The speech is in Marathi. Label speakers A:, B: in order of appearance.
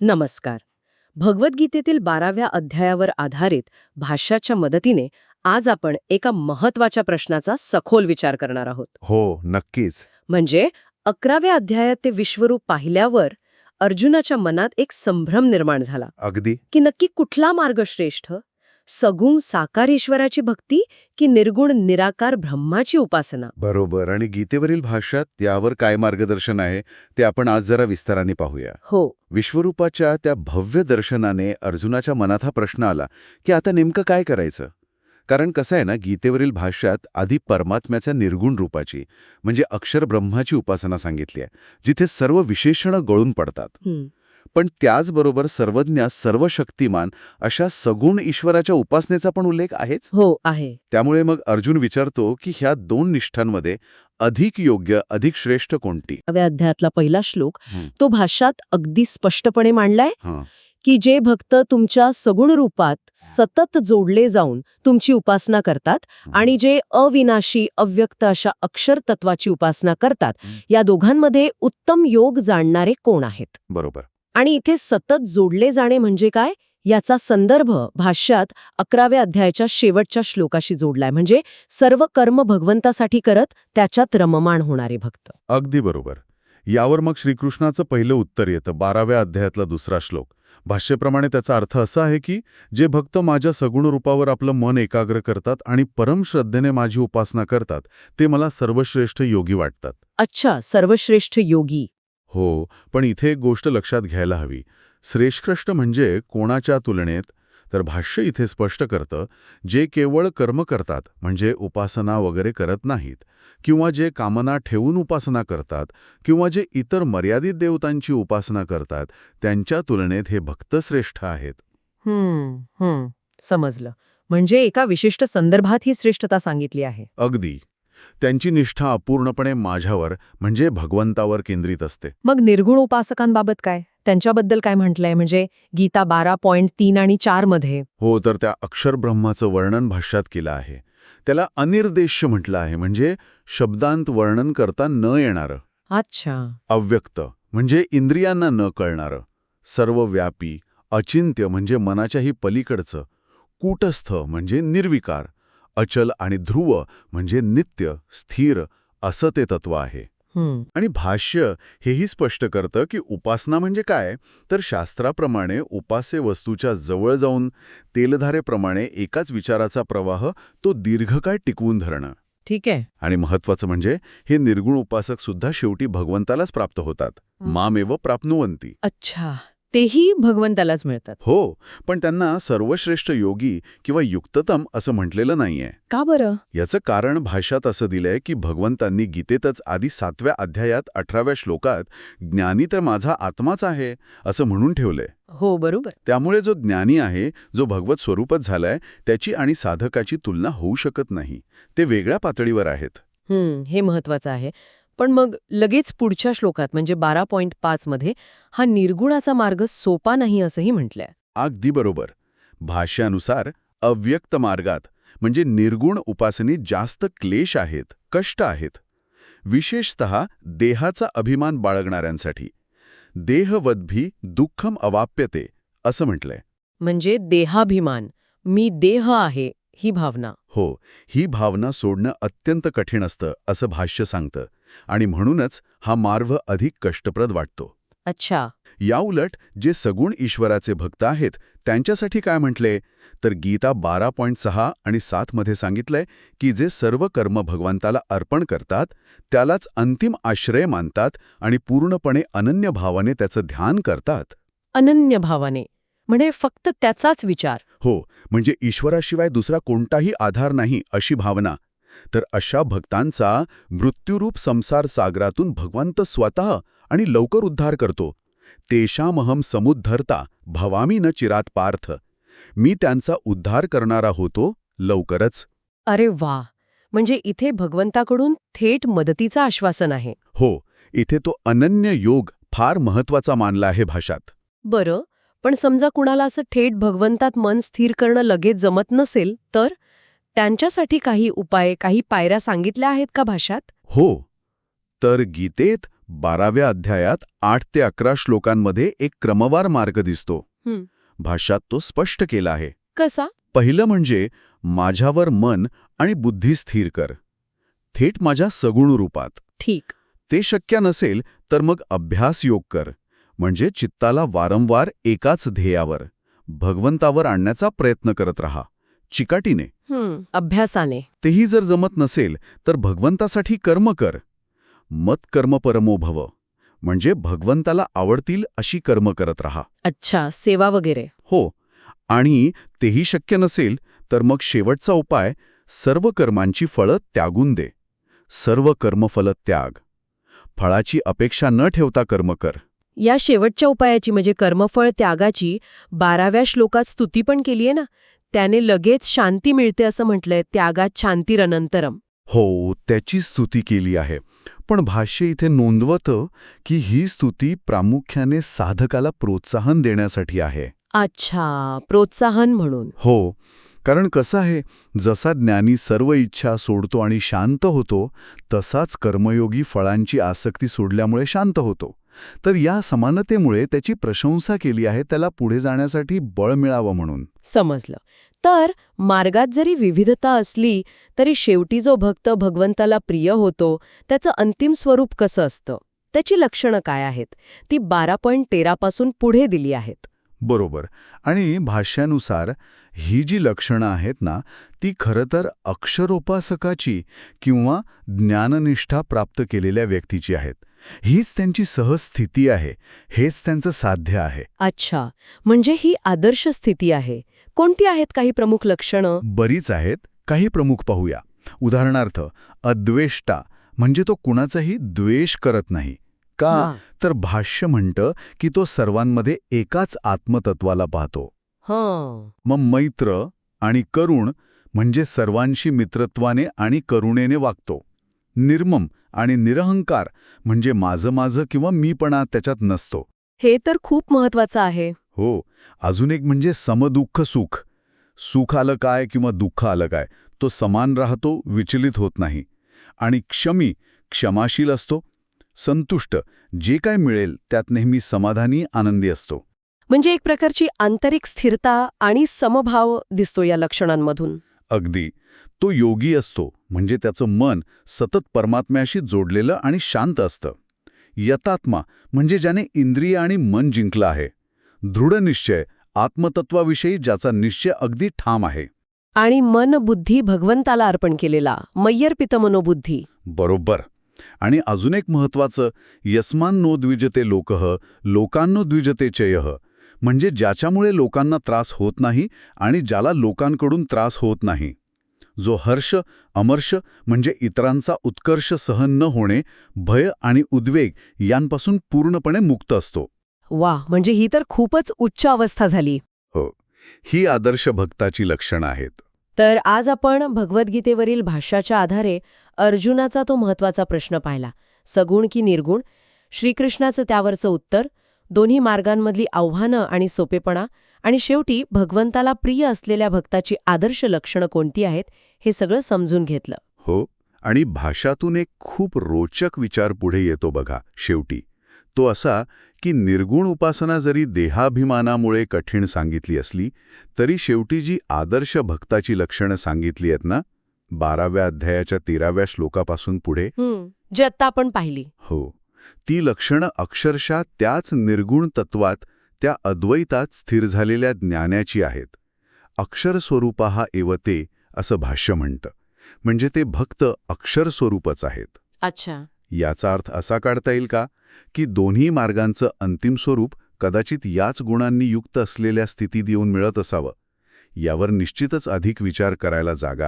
A: नमस्कार. भगवद्गीतेतील बाराव्या अध्यायावर आधारित भाष्याच्या मदतीने आज आपण एका महत्त्वाच्या प्रश्नाचा सखोल विचार करणार आहोत.
B: हो नक्कीच.
A: म्हणजे अकराव्या अध्यायात ते विश्वरूप पाहिल्यावर अर्जुनाच्या मनात एक संभ्रम निर्माण झाला.
B: अगदी.
A: की नक्की कुठला मार्ग श्रेष्ठ? सगुण साकार ईश्वराची भक्ती की निर्गुण निराकार ब्रह्माची उपासना?
B: बरोबर. आणि गीतेवरील भाष्यात यावर काय मार्गदर्शन आहे ते आपण आज जरा विस्ताराने पाहूया.
A: हो.
B: विश्वरूपाच्या त्या भव्य दर्शनाने अर्जुनाच्या मनात हा प्रश्न आला की आता नेमकं काय करायचं? कारण कसं आहे ना गीतेवरील भाष्यात आधी परमात्म्याच्या निर्गुण रूपाची म्हणजे अक्षर ब्रह्माची उपासना सांगितली आहे जिथे सर्व विशेषणं गळून पडतात. पण त्याचबरोबर सर्वज्ञ सर्व शक्तिमान अशा सगुण ईश्वराच्या उपासनेचा पण उल्लेख आहेच?
A: हो आहे.
B: त्यामुळे मग अर्जुन विचारतो की ह्या दोन निष्ठांमध्ये अधिक योग्य अधिक श्रेष्ठ कोणती?
A: अध्यायातला पहिला श्लोक. तो भाष्यात अगदी स्पष्टपणे मांडलाय की जे भक्त तुमच्या सगुण रूपात सतत जोडले जाऊन तुमची उपासना करतात आणि जे अविनाशी अव्यक्त अशा अक्षर तत्वाची उपासना करतात. या दोघांमध्ये उत्तम योग जाणणारे कोण आहेत?
B: बरोबर.
A: आणि इथे सतत जोडले जाणे म्हणजे काय? याचा संदर्भ भाष्यात अकराव्या अध्यायाच्या शेवटच्या श्लोकाशी जोडलाय. म्हणजे सर्व कर्म भगवंतासाठी करत त्याच्यात रममाण होणारे भक्त.
B: अगदी बरोबर. यावर मग श्रीकृष्णाचं पहिलं उत्तर येतं बाराव्या अध्यायातला दुसरा श्लोक. भाष्यप्रमाणे त्याचा अर्थ असा आहे की जे भक्त माझ्या सगुण रूपावर आपलं मन एकाग्र करतात आणि परम श्रद्धेने माझी उपासना करतात ते मला सर्वश्रेष्ठ योगी वाटतात.
A: अच्छा सर्वश्रेष्ठ योगी.
B: हो पण इथे एक गोष्ट लक्षात घ्यायला हवी. श्रेष्ठ म्हणजे कोणाच्या तुलनेत? तर भाष्य इथे स्पष्ट करतं जे केवळ कर्म करतात म्हणजे उपासना वगैरे करत नाहीत किंवा जे कामना ठेवून उपासना करतात किंवा जे इतर मर्यादित देवतांची उपासना करतात त्यांच्या तुलनेत हे भक्त श्रेष्ठ आहेत.
A: हम्म हम्म समजलं. म्हणजे एका विशिष्ट संदर्भात ही श्रेष्ठता सांगितली आहे.
B: अगदी. त्यांची निष्ठा अपूर्णपणे माझ्यावर म्हणजे भगवंतावर केंद्रित असते.
A: मग निर्गुण उपासकांबाबत काय? त्यांच्याबद्दल काय म्हटलंय? म्हणजे गीता बारा पॉइंट तीन आणि चारमध्ये.
B: हो तर त्या अक्षरब्रह्माचं वर्णन भाष्यात केलं आहे. त्याला अनिर्देश्य म्हटलं आहे म्हणजे शब्दांत वर्णन करता न येणारं.
A: अच्छा.
B: अव्यक्त म्हणजे इंद्रियांना न कळणारं. सर्वव्यापी अचिंत्य म्हणजे मनाच्याही पलीकडचं. कूटस्थ म्हणजे निर्विकार. अचल आणि ध्रुव म्हणजे नित्य स्थिर असं ते तत्व आहे. आणि भाष्य हेही स्पष्ट करतं की उपासना म्हणजे काय? तर शास्त्राप्रमाणे उपास्य वस्तूच्या जवळ जाऊन तेलधारेप्रमाणे एकाच विचाराचा प्रवाह तो दीर्घकाळ टिकवून धरणं.
A: ठीक आहे.
B: आणि महत्वाचं म्हणजे हे निर्गुण उपासक सुद्धा शेवटी भगवंतालाच प्राप्त होतात. मामेव प्राप्नुवंती
A: अच्छा. तेही भगवंतालाच मिळतात.
B: हो पण त्यांना सर्वश्रेष्ठ योगी किंवा युक्ततम असं म्हटलेलं नाहीये.
A: का बरं?
B: याचं कारण भाष्यात असं दिलंय की भगवंतांनी गीतेतच आधी सातव्या अध्यायात अठराव्या श्लोकात ज्ञानी तर माझा आत्माच आहे असं म्हणून ठेवलंय.
A: हो बरोबर.
B: त्यामुळे जो ज्ञानी आहे जो भगवत स्वरूपच झालाय त्याची आणि साधकाची तुलना होऊ शकत नाही. ते वेगळ्या पातळीवर आहेत.
A: हम्म हे महत्वाचं आहे. पण मग लगेच पुढच्या श्लोकात म्हणजे बारा पॉइंट पाच मध्ये हा निर्गुणाचा मार्ग सोपा नाही असंही म्हटलंय.
B: अगदी बरोबर. भाष्यानुसार अव्यक्त मार्गात म्हणजे निर्गुण उपासनेत जास्त क्लेश आहेत कष्ट आहेत. विशेषत देहाचा अभिमान बाळगणाऱ्यांसाठी. देहवद्भी दुःखम अवाप्यते असं म्हटलंय.
A: म्हणजे देहाभिमान मी देह आहे ही भावना.
B: हो ही भावना सोडणं अत्यंत कठीण असतं असं भाष्य सांगतं. आणि म्हणूनच हा मार्ग अधिक कष्टप्रद वाटतो.
A: अच्छा.
B: याउलट जे सगुण ईश्वराचे भक्त आहेत त्यांच्यासाठी काय म्हटले? तर गीता बारा पॉईंट सहा आणि सातमध्ये सांगितलंय की जे सर्व कर्म भगवंताला अर्पण करतात त्यालाच अंतिम आश्रय मानतात आणि पूर्णपणे अनन्य भावाने त्याचं ध्यान करतात.
A: अनन्य भावाने म्हणजे फक्त त्याचाच विचार.
B: हो म्हणजे ईश्वराशिवाय दुसरा कोणताही आधार नाही अशी भावना. तर अशा भक्तांचा मृत्यूरूप संसार सागरातून भगवंत स्वतः आणि लवकर उद्धार करतो. तेषामहम समुद्धरता भवामी न चिरात पार्थ. मी त्यांचा उद्धार करणारा होतो लवकरच.
A: अरे वा! म्हणजे इथे भगवंताकडून थेट मदतीचं आश्वासन आहे.
B: हो इथे तो अनन्य योग फार महत्त्वाचा मानला आहे भाषात.
A: बरं पण समजा कुणाला असं थेट भगवंतात मन स्थिर करणं लगेच जमत नसेल तर त्यांच्यासाठी काही उपाय काही पायऱ्या सांगितल्या आहेत का भाषात
B: हो. तर गीतेत बाराव्या अध्यायात आठ ते अकरा श्लोकांमध्ये एक क्रमवार मार्ग दिसतो. भाष्यात तो स्पष्ट केला आहे.
A: कसा?
B: पहिलं म्हणजे माझ्यावर मन आणि बुद्धी स्थिर कर. थेट माझ्या सगुण रूपात
A: ठीक.
B: ते शक्य नसेल तर मग अभ्यास योग कर. म्हणजे चित्ताला वारंवार एकाच ध्येयावर भगवंतावर आणण्याचा प्रयत्न करत राहा. चिकाटीने.
A: अभ्यासाने.
B: तेही जर जमत नसेल तर भगवंतासाठी कर्म कर. मत कर्म परमो भव. म्हणजे भगवंताला आवडतील अशी कर्म करत राहा.
A: अच्छा सेवा वगैरे.
B: हो आणि तेही शक्य नसेल तर मग शेवटचा उपाय सर्व कर्मांची फळं त्यागून दे. सर्व कर्मफल त्याग. फळाची अपेक्षा न ठेवता कर्म कर.
A: या शेवटच्या उपायाची म्हणजे कर्मफळ त्यागाची बाराव्या श्लोकात स्तुती पण केलीये ना? त्याने लगेच शांती मिळते असं म्हटलंय त्यागात शांतीरनंतरम.
B: हो त्याची स्तुती केली आहे. पण भाष्य इथे नोंदवतं की ही स्तुती प्रामुख्याने साधकाला प्रोत्साहन देण्यासाठी आहे.
A: अच्छा प्रोत्साहन म्हणून.
B: हो कारण कसं आहे जसा ज्ञानी सर्व इच्छा सोडतो आणि शांत होतो तसाच कर्मयोगी फळांची आसक्ती सोडल्यामुळे शांत होतो. तर या समानतेमुळे त्याची प्रशंसा केली आहे त्याला पुढे जाण्यासाठी बळ मिळावं म्हणून.
A: समजलं. तर मार्गात जरी विविधता असली तरी शेवटी जो भक्त भगवंताला प्रिय होतो त्याचं अंतिम स्वरूप कसं असतं? त्याची लक्षणं काय आहेत? ती बारा पॉईंट तेरापासून पुढे दिली आहेत.
B: बरोबर. आणि भाष्यानुसार ही जी लक्षणं आहेत ना ती खरं तर अक्षरोपासकाची किंवा ज्ञाननिष्ठा प्राप्त केलेल्या व्यक्तीची आहेत. हीच त्यांची सहज स्थिती आहे हेच त्यांचं साध्य आहे.
A: अच्छा म्हणजे ही आदर्श स्थिती आहे. कोणती आहेत काही प्रमुख लक्षणं?
B: बरीच आहेत काही प्रमुख पाहूया. उदाहरणार्थ अद्वेष्टा म्हणजे तो कुणाचाही द्वेष करत नाही. का. तर भाष्य म्हणतं की तो सर्वांमध्ये एकाच आत्मतत्वाला पाहतो.
A: हं.
B: मग मैत्र आणि करुण म्हणजे सर्वांशी मित्रत्वाने आणि करुणेने वागतो. निर्मम आणि निरहंकार म्हणजे माझं माझं किंवा मीपणा त्याच्यात नसतो.
A: हे तर खूप महत्वाचं आहे.
B: हो अजून एक म्हणजे समदुःख सुख. सुख आलं काय किंवा दुःख आलं काय तो समान राहतो विचलित होत नाही. आणि क्षमी क्षमाशील असतो संतुष्ट जे काय मिळेल त्यात नेहमी समाधानी आनंदी असतो.
A: म्हणजे एक प्रकारची आंतरिक स्थिरता आणि समभाव दिसतो या लक्षणांमधून.
B: अगदी. तो योगी असतो म्हणजे त्याचं मन सतत परमात्म्याशी जोडलेलं आणि शांत असतं. यतात्मा म्हणजे ज्याने इंद्रिय आणि मन जिंकलं आहे. दृढ निश्चय आत्मतत्वाविषयी ज्याचा निश्चय अगदी ठाम आहे.
A: आणि मन बुद्धी भगवंताला अर्पण केलेला मय्यर्पित मनोबुद्धी
B: बरोबर. आणि अजून एक महत्वाचं यस्मान नो द्विजते लोकः लोकांनो द्विजते चयः म्हणजे ज्याच्यामुळे लोकांना त्रास होत नाही आणि ज्याला लोकांकडून त्रास होत नाही. जो हर्ष अमर्ष म्हणजे इतरांचा उत्कर्ष सहन न होणे भय आणि उद्वेग यांपासून पूर्णपणे मुक्त असतो.
A: वा म्हणजे ही तर खूपच उच्च अवस्था झाली.
B: हो ही आदर्श भक्ताची लक्षणं आहेत.
A: तर आज आपण भगवद्गीतेवरील भाष्याच्या आधारे अर्जुनाचा तो महत्त्वाचा प्रश्न पाहिला. सगुण की निर्गुण? श्रीकृष्णाचं त्यावरचं उत्तर दोन्ही मार्गांमधली आव्हानं आणि सोपेपणा आणि शेवटी भगवंताला प्रिय असलेल्या भक्ताची आदर्श लक्षणं कोणती आहेत हे सगळं समजून घेतलं.
B: हो आणि भाषातून एक खूप रोचक विचार पुढे येतो बघा शेवटी. तो असा की निर्गुण उपासना जरी देहाभिमानामुळे कठीण सांगितली असली तरी शेवटी जी आदर्श भक्ताची लक्षणं सांगितली आहेत ना बाराव्या अध्यायाच्या तेराव्या श्लोकापासून पुढे
A: जे आत्ता आपण पाहिली.
B: हो. ती लक्षणं अक्षरशः त्याच निर्गुण तत्वात त्या अद्वैतात स्थिर झालेल्या ज्ञानाची आहेत. अक्षर स्वरूपा हा एवते असं भाष्य म्हणतं. म्हणजे ते भक्त अक्षर स्वरूपच आहेत.
A: अच्छा.
B: याचा अर्थ असा काढता येईल का की दोन्ही मार्गांचं अंतिम स्वरूप कदाचित याच गुणांनी युक्त असलेल्या स्थितीत येऊन मिळत असावं यावर निश्चितच अधिक विचार करायला जागा आहे.